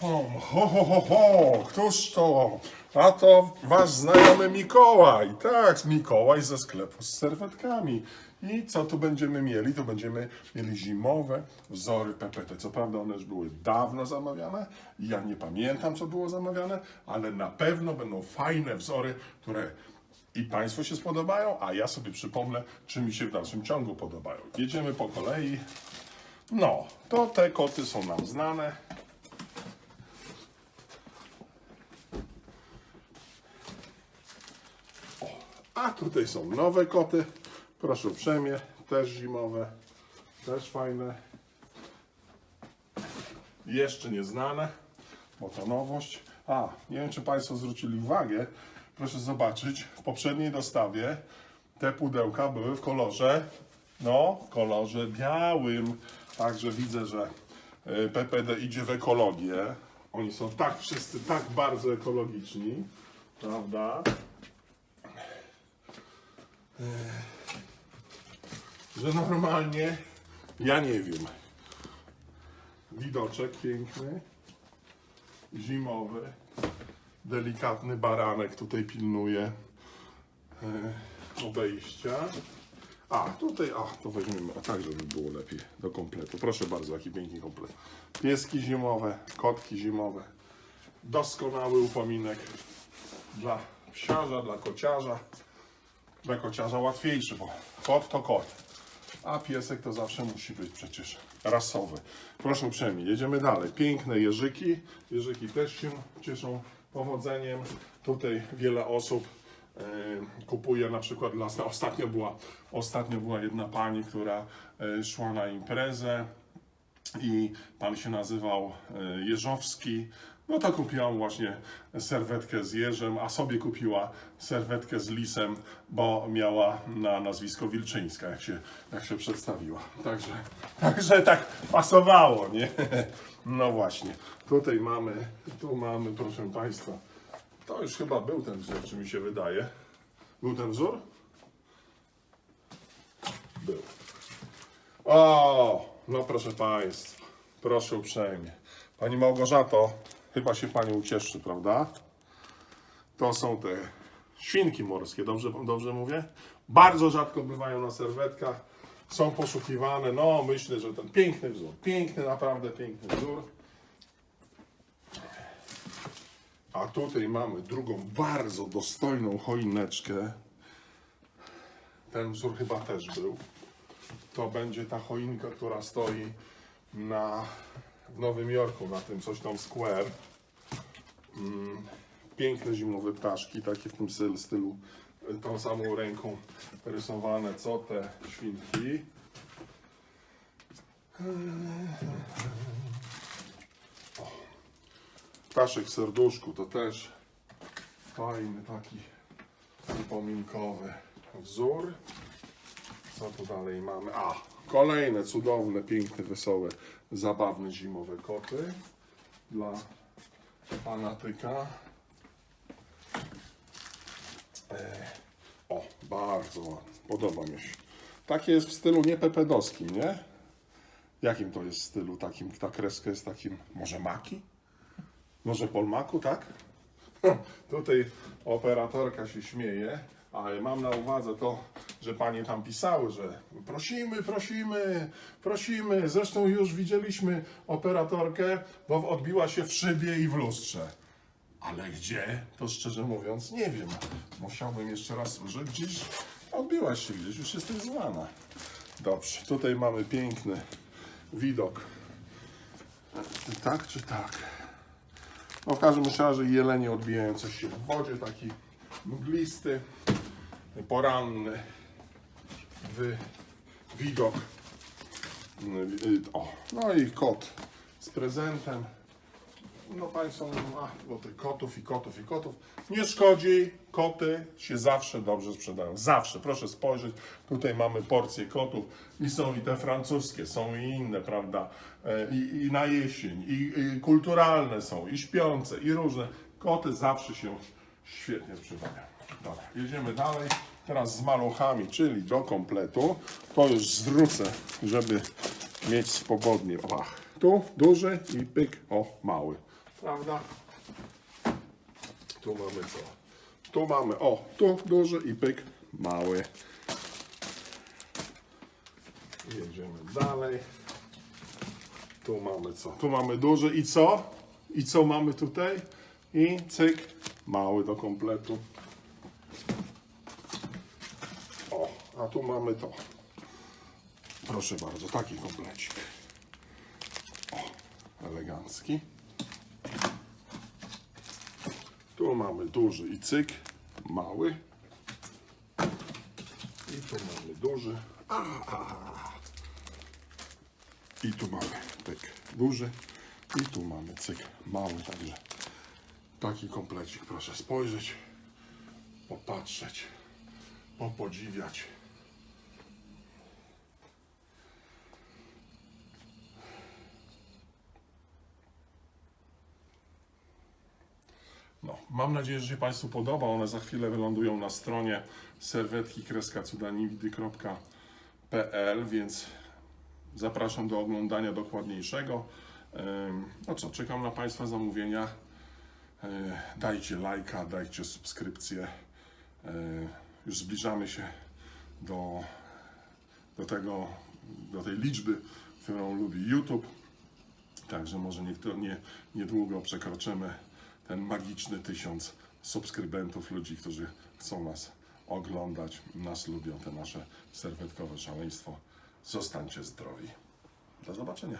Ho, ho, ho, ho, któż to? A to wasz znajomy Mikołaj. Tak, Mikołaj ze sklepu z serwetkami. I co tu będziemy mieli? Tu będziemy mieli zimowe wzory PPT. Co prawda one już były dawno zamawiane. Ja nie pamiętam, co było zamawiane, ale na pewno będą fajne wzory, które i Państwu się spodobają, a ja sobie przypomnę, czy mi się w dalszym ciągu podobają. Jedziemy po kolei. No, to te koty są nam znane. O, a tutaj są nowe koty. Proszę uprzejmie, też zimowe, też fajne. Jeszcze nieznane, bo to nowość. A, nie wiem, czy Państwo zwrócili uwagę. Proszę zobaczyć, w poprzedniej dostawie te pudełka były w kolorze, no, w kolorze białym. Także widzę, że y, PPD idzie w ekologię. Oni są tak wszyscy tak bardzo ekologiczni, prawda? że normalnie ja nie wiem. Widoczek piękny, zimowy, delikatny baranek tutaj pilnuje e, obejścia. A, tutaj, a, to weźmiemy, a tak, żeby było lepiej do kompletu. Proszę bardzo, jaki piękny komplet. Pieski zimowe, kotki zimowe. Doskonały upominek dla psiarza, dla kociarza. Dla kociarza łatwiejszy, bo kot to kot. A piesek to zawsze musi być przecież rasowy. Proszę uprzejmie, jedziemy dalej. Piękne jeżyki. Jeżyki też się cieszą powodzeniem. Tutaj wiele osób kupuje na przykład dla... Ostatnio była, ostatnio była jedna pani, która e, szła na imprezę i pan się nazywał e, Jeżowski. No to kupiłam właśnie serwetkę z jeżem, a sobie kupiła serwetkę z lisem, bo miała na nazwisko Wilczyńska, jak się, jak się przedstawiła. Także, także tak pasowało, nie? No właśnie. Tutaj mamy, tu mamy, proszę Państwa, to już chyba był ten wzór, czy mi się wydaje. Był ten wzór? Był. O, no proszę Państwa, proszę uprzejmie. Pani Małgorzato, chyba się Pani ucieszy, prawda? To są te świnki morskie, dobrze, dobrze mówię? Bardzo rzadko bywają na serwetkach, są poszukiwane. No, myślę, że ten piękny wzór, piękny, naprawdę piękny wzór. A tutaj mamy drugą bardzo dostojną choineczkę. Ten wzór chyba też był to będzie ta choinka, która stoi na, w Nowym Jorku, na tym coś tam Square. Mm, piękne zimowe ptaszki, takie w tym stylu, stylu y, tą samą ręką rysowane, co te świnki. Ptaszek w serduszku to też fajny taki upominkowy wzór. Co tu dalej mamy? A, kolejne cudowne, piękne, wesołe, zabawne zimowe koty dla fanatyka. E, o, bardzo ładne, podoba mi się. Takie jest w stylu nie pepedowskim, nie? Jakim to jest stylu takim? Ta kreska jest takim, może maki? Może polmaku, tak? Tutaj operatorka się śmieje, ale mam na uwadze to, że panie tam pisały, że prosimy, prosimy, prosimy. Zresztą już widzieliśmy operatorkę, bo odbiła się w szybie i w lustrze. Ale gdzie? To szczerze mówiąc nie wiem. Musiałbym jeszcze raz, że gdzieś odbiłaś się gdzieś, już jesteś znana. Dobrze, tutaj mamy piękny widok. Tak czy tak? No w każdym razie jelenie odbijające się w wodzie, taki mglisty, poranny wy, widok. O, no i kot z prezentem. No Państwo, a, bo tych kotów i kotów i kotów. Nie szkodzi, koty się zawsze dobrze sprzedają. Zawsze, proszę spojrzeć. Tutaj mamy porcje kotów i są i te francuskie, są i inne, prawda? E, I, i na jesień, i, i kulturalne są, i śpiące, i różne. Koty zawsze się świetnie sprzedają. Dobra, jedziemy dalej. Teraz z maluchami, czyli do kompletu. To już zwrócę, żeby mieć swobodnie. Ach, tu duży i pyk, o, mały. Prawda? Tu mamy co? Tu mamy, o, tu duży i pyk, mały. Jedziemy dalej. Tu mamy co? Tu mamy duży i co? I co mamy tutaj? I cyk, mały do kompletu. O, a tu mamy to. Proszę bardzo, taki komplecik. O, elegancki. Tu mamy duży i cyk, mały. I tu mamy duży. A, a. I tu mamy pyk duży. I tu mamy cyk mały, także taki komplecik proszę spojrzeć, popatrzeć, popodziwiać. Mam nadzieję, że się Państwu podoba. One za chwilę wylądują na stronie serwetki-cudaniwidy.pl, więc zapraszam do oglądania dokładniejszego. No co, czekam na Państwa zamówienia. Yy, Dajcie lajka, dajcie subskrypcję. Yy, Już zbliżamy się do, do tego, do tej liczby, którą lubi YouTube. Także może niektóre, nie, niedługo przekroczymy ten magiczny tysiąc subskrybentów, ludzi, którzy chcą nas oglądać, nas lubią, te nasze serwetkowe szaleństwo. Zostańcie zdrowi. Do zobaczenia.